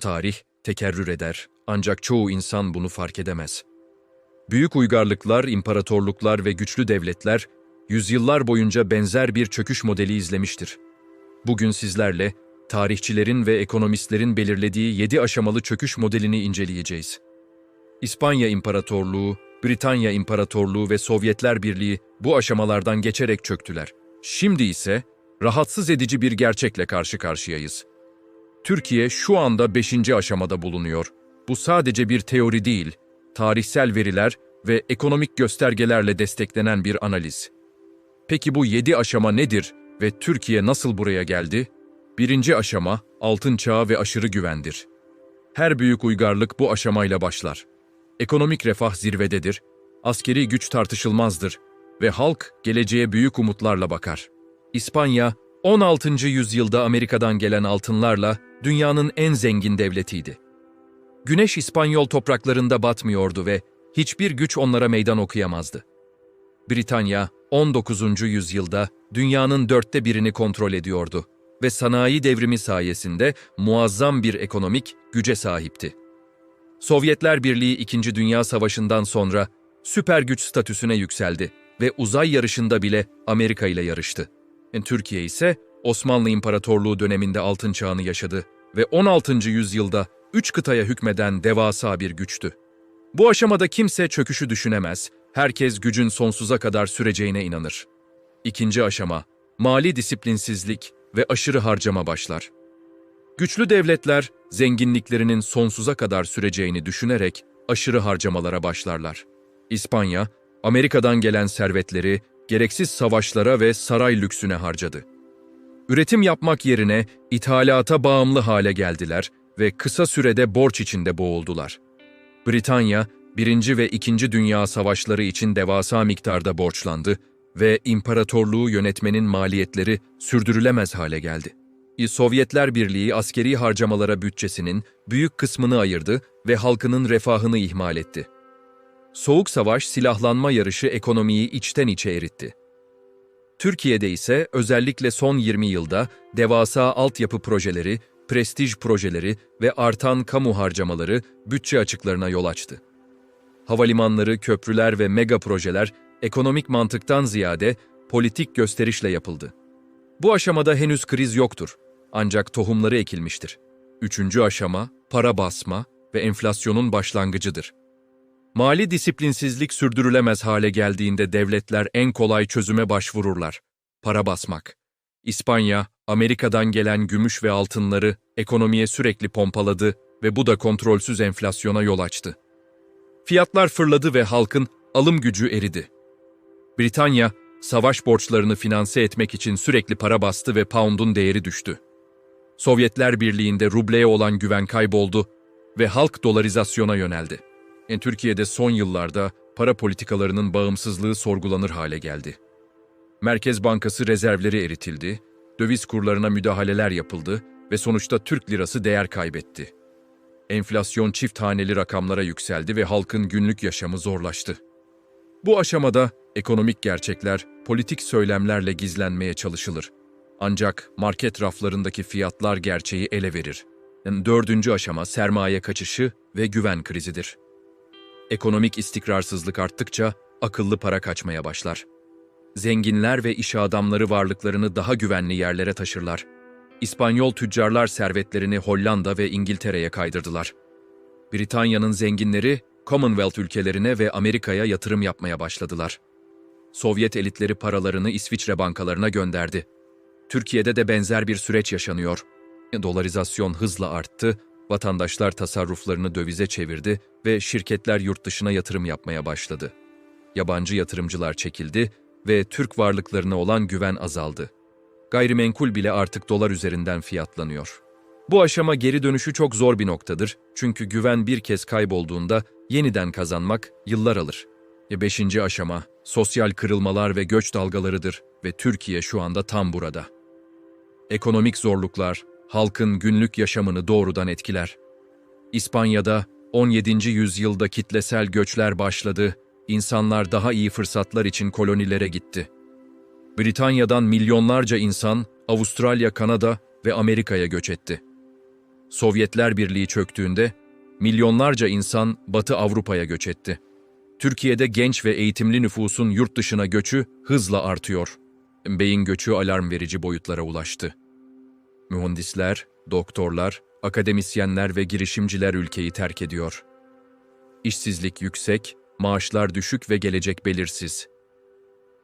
Tarih tekerrür eder ancak çoğu insan bunu fark edemez. Büyük uygarlıklar, imparatorluklar ve güçlü devletler yüzyıllar boyunca benzer bir çöküş modeli izlemiştir. Bugün sizlerle tarihçilerin ve ekonomistlerin belirlediği 7 aşamalı çöküş modelini inceleyeceğiz. İspanya İmparatorluğu, Britanya İmparatorluğu ve Sovyetler Birliği bu aşamalardan geçerek çöktüler. Şimdi ise rahatsız edici bir gerçekle karşı karşıyayız. Türkiye şu anda 5. aşamada bulunuyor. Bu sadece bir teori değil, tarihsel veriler ve ekonomik göstergelerle desteklenen bir analiz. Peki bu 7 aşama nedir ve Türkiye nasıl buraya geldi? Birinci aşama, altın çağı ve aşırı güvendir. Her büyük uygarlık bu aşamayla başlar. Ekonomik refah zirvededir, askeri güç tartışılmazdır ve halk geleceğe büyük umutlarla bakar. İspanya, 16. yüzyılda Amerika'dan gelen altınlarla dünyanın en zengin devletiydi. Güneş İspanyol topraklarında batmıyordu ve hiçbir güç onlara meydan okuyamazdı. Britanya, 19. yüzyılda dünyanın dörtte birini kontrol ediyordu ve sanayi devrimi sayesinde muazzam bir ekonomik güce sahipti. Sovyetler Birliği 2. Dünya Savaşı'ndan sonra süper güç statüsüne yükseldi ve uzay yarışında bile Amerika ile yarıştı. E, Türkiye ise Osmanlı İmparatorluğu döneminde altın çağını yaşadı ve 16. yüzyılda üç kıtaya hükmeden devasa bir güçtü. Bu aşamada kimse çöküşü düşünemez, herkes gücün sonsuza kadar süreceğine inanır. İkinci aşama, mali disiplinsizlik ve aşırı harcama başlar. Güçlü devletler, zenginliklerinin sonsuza kadar süreceğini düşünerek aşırı harcamalara başlarlar. İspanya, Amerika'dan gelen servetleri gereksiz savaşlara ve saray lüksüne harcadı. Üretim yapmak yerine ithalata bağımlı hale geldiler ve kısa sürede borç içinde boğuldular. Britanya, Birinci ve İkinci Dünya Savaşları için devasa miktarda borçlandı ve imparatorluğu yönetmenin maliyetleri sürdürülemez hale geldi. Sovyetler Birliği askeri harcamalara bütçesinin büyük kısmını ayırdı ve halkının refahını ihmal etti. Soğuk Savaş silahlanma yarışı ekonomiyi içten içe eritti. Türkiye'de ise özellikle son 20 yılda devasa altyapı projeleri, prestij projeleri ve artan kamu harcamaları bütçe açıklarına yol açtı. Havalimanları, köprüler ve mega projeler ekonomik mantıktan ziyade politik gösterişle yapıldı. Bu aşamada henüz kriz yoktur ancak tohumları ekilmiştir. Üçüncü aşama para basma ve enflasyonun başlangıcıdır. Mali disiplinsizlik sürdürülemez hale geldiğinde devletler en kolay çözüme başvururlar. Para basmak. İspanya, Amerika'dan gelen gümüş ve altınları ekonomiye sürekli pompaladı ve bu da kontrolsüz enflasyona yol açtı. Fiyatlar fırladı ve halkın alım gücü eridi. Britanya, savaş borçlarını finanse etmek için sürekli para bastı ve pound'un değeri düştü. Sovyetler Birliği'nde rubleye olan güven kayboldu ve halk dolarizasyona yöneldi. En Türkiye'de son yıllarda para politikalarının bağımsızlığı sorgulanır hale geldi. Merkez Bankası rezervleri eritildi, döviz kurlarına müdahaleler yapıldı ve sonuçta Türk lirası değer kaybetti. Enflasyon çift haneli rakamlara yükseldi ve halkın günlük yaşamı zorlaştı. Bu aşamada ekonomik gerçekler politik söylemlerle gizlenmeye çalışılır. Ancak market raflarındaki fiyatlar gerçeği ele verir. Dördüncü aşama sermaye kaçışı ve güven krizidir. Ekonomik istikrarsızlık arttıkça akıllı para kaçmaya başlar. Zenginler ve iş adamları varlıklarını daha güvenli yerlere taşırlar. İspanyol tüccarlar servetlerini Hollanda ve İngiltere'ye kaydırdılar. Britanya'nın zenginleri Commonwealth ülkelerine ve Amerika'ya yatırım yapmaya başladılar. Sovyet elitleri paralarını İsviçre bankalarına gönderdi. Türkiye'de de benzer bir süreç yaşanıyor. Dolarizasyon hızla arttı, vatandaşlar tasarruflarını dövize çevirdi ve şirketler yurt dışına yatırım yapmaya başladı. Yabancı yatırımcılar çekildi ve Türk varlıklarına olan güven azaldı. Gayrimenkul bile artık dolar üzerinden fiyatlanıyor. Bu aşama geri dönüşü çok zor bir noktadır çünkü güven bir kez kaybolduğunda yeniden kazanmak yıllar alır. E beşinci aşama, sosyal kırılmalar ve göç dalgalarıdır ve Türkiye şu anda tam burada. Ekonomik zorluklar, halkın günlük yaşamını doğrudan etkiler. İspanya'da 17. yüzyılda kitlesel göçler başladı, insanlar daha iyi fırsatlar için kolonilere gitti. Britanya'dan milyonlarca insan Avustralya, Kanada ve Amerika'ya göç etti. Sovyetler Birliği çöktüğünde milyonlarca insan Batı Avrupa'ya göç etti. Türkiye'de genç ve eğitimli nüfusun yurt dışına göçü hızla artıyor. Beyin göçü alarm verici boyutlara ulaştı. Mühendisler, doktorlar, akademisyenler ve girişimciler ülkeyi terk ediyor. İşsizlik yüksek, maaşlar düşük ve gelecek belirsiz.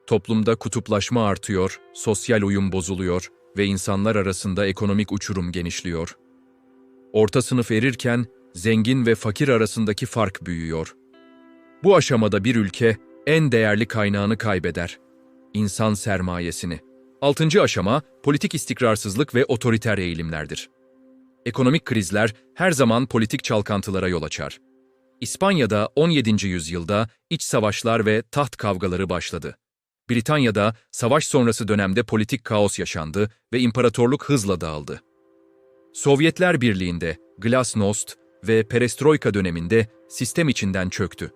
Toplumda kutuplaşma artıyor, sosyal uyum bozuluyor ve insanlar arasında ekonomik uçurum genişliyor. Orta sınıf erirken zengin ve fakir arasındaki fark büyüyor. Bu aşamada bir ülke en değerli kaynağını kaybeder. İnsan sermayesini. Altıncı aşama politik istikrarsızlık ve otoriter eğilimlerdir. Ekonomik krizler her zaman politik çalkantılara yol açar. İspanya'da 17. yüzyılda iç savaşlar ve taht kavgaları başladı. Britanya'da savaş sonrası dönemde politik kaos yaşandı ve imparatorluk hızla dağıldı. Sovyetler Birliği'nde Glasnost ve Perestroika döneminde sistem içinden çöktü.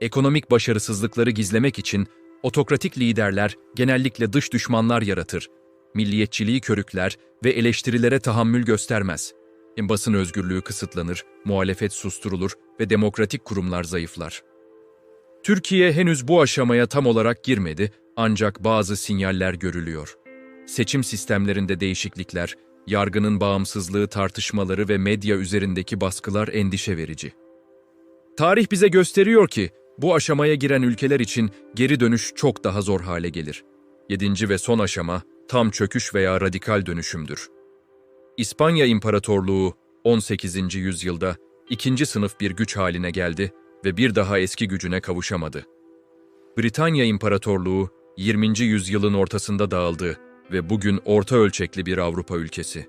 Ekonomik başarısızlıkları gizlemek için otokratik liderler genellikle dış düşmanlar yaratır, milliyetçiliği körükler ve eleştirilere tahammül göstermez. Basın özgürlüğü kısıtlanır, muhalefet susturulur ve demokratik kurumlar zayıflar. Türkiye henüz bu aşamaya tam olarak girmedi ancak bazı sinyaller görülüyor. Seçim sistemlerinde değişiklikler, yargının bağımsızlığı tartışmaları ve medya üzerindeki baskılar endişe verici. Tarih bize gösteriyor ki bu aşamaya giren ülkeler için geri dönüş çok daha zor hale gelir. Yedinci ve son aşama tam çöküş veya radikal dönüşümdür. İspanya İmparatorluğu 18. yüzyılda ikinci sınıf bir güç haline geldi ve bir daha eski gücüne kavuşamadı. Britanya İmparatorluğu 20. yüzyılın ortasında dağıldı ve bugün orta ölçekli bir Avrupa ülkesi.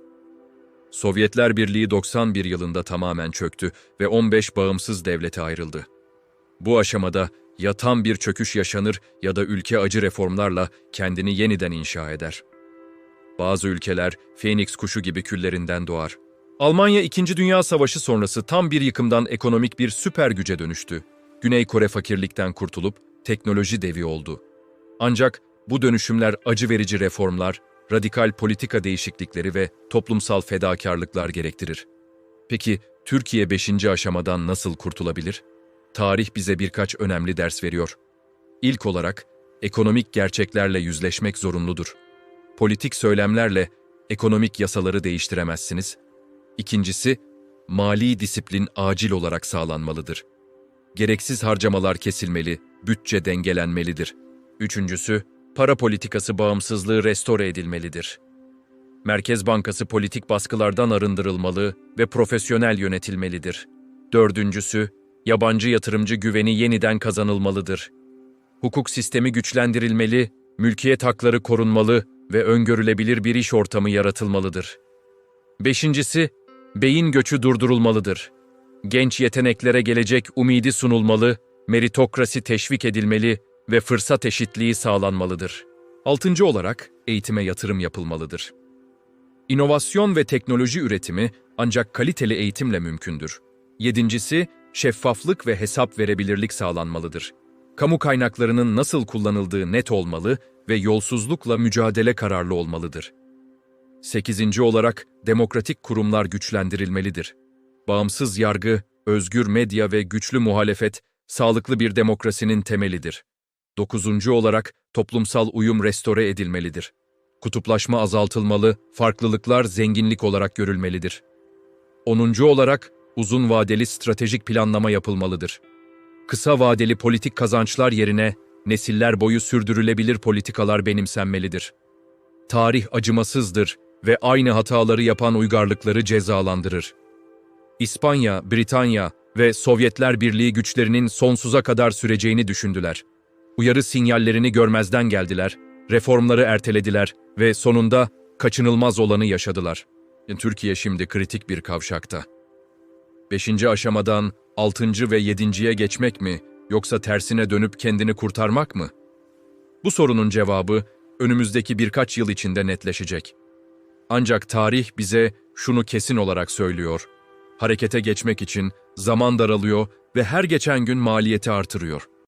Sovyetler Birliği 91 yılında tamamen çöktü ve 15 bağımsız devlete ayrıldı. Bu aşamada ya tam bir çöküş yaşanır ya da ülke acı reformlarla kendini yeniden inşa eder. Bazı ülkeler Phoenix kuşu gibi küllerinden doğar. Almanya 2. Dünya Savaşı sonrası tam bir yıkımdan ekonomik bir süper güce dönüştü. Güney Kore fakirlikten kurtulup teknoloji devi oldu. Ancak bu dönüşümler acı verici reformlar, radikal politika değişiklikleri ve toplumsal fedakarlıklar gerektirir. Peki Türkiye 5. aşamadan nasıl kurtulabilir? Tarih bize birkaç önemli ders veriyor. İlk olarak ekonomik gerçeklerle yüzleşmek zorunludur. Politik söylemlerle ekonomik yasaları değiştiremezsiniz. İkincisi, mali disiplin acil olarak sağlanmalıdır. Gereksiz harcamalar kesilmeli, bütçe dengelenmelidir. Üçüncüsü, para politikası bağımsızlığı restore edilmelidir. Merkez Bankası politik baskılardan arındırılmalı ve profesyonel yönetilmelidir. Dördüncüsü, yabancı yatırımcı güveni yeniden kazanılmalıdır. Hukuk sistemi güçlendirilmeli, mülkiyet hakları korunmalı ve öngörülebilir bir iş ortamı yaratılmalıdır. Beşincisi, beyin göçü durdurulmalıdır. Genç yeteneklere gelecek umidi sunulmalı, meritokrasi teşvik edilmeli ve fırsat eşitliği sağlanmalıdır. Altıncı olarak eğitime yatırım yapılmalıdır. İnovasyon ve teknoloji üretimi ancak kaliteli eğitimle mümkündür. Yedincisi, şeffaflık ve hesap verebilirlik sağlanmalıdır. Kamu kaynaklarının nasıl kullanıldığı net olmalı ve yolsuzlukla mücadele kararlı olmalıdır. Sekizinci olarak demokratik kurumlar güçlendirilmelidir. Bağımsız yargı, özgür medya ve güçlü muhalefet, sağlıklı bir demokrasinin temelidir. Dokuzuncu olarak toplumsal uyum restore edilmelidir. Kutuplaşma azaltılmalı, farklılıklar zenginlik olarak görülmelidir. Onuncu olarak uzun vadeli stratejik planlama yapılmalıdır. Kısa vadeli politik kazançlar yerine nesiller boyu sürdürülebilir politikalar benimsenmelidir. Tarih acımasızdır ve aynı hataları yapan uygarlıkları cezalandırır. İspanya, Britanya ve Sovyetler Birliği güçlerinin sonsuza kadar süreceğini düşündüler. Uyarı sinyallerini görmezden geldiler, reformları ertelediler ve sonunda kaçınılmaz olanı yaşadılar. Türkiye şimdi kritik bir kavşakta. Beşinci aşamadan altıncı ve yedinciye geçmek mi, yoksa tersine dönüp kendini kurtarmak mı? Bu sorunun cevabı önümüzdeki birkaç yıl içinde netleşecek. Ancak tarih bize şunu kesin olarak söylüyor. Harekete geçmek için zaman daralıyor ve her geçen gün maliyeti artırıyor.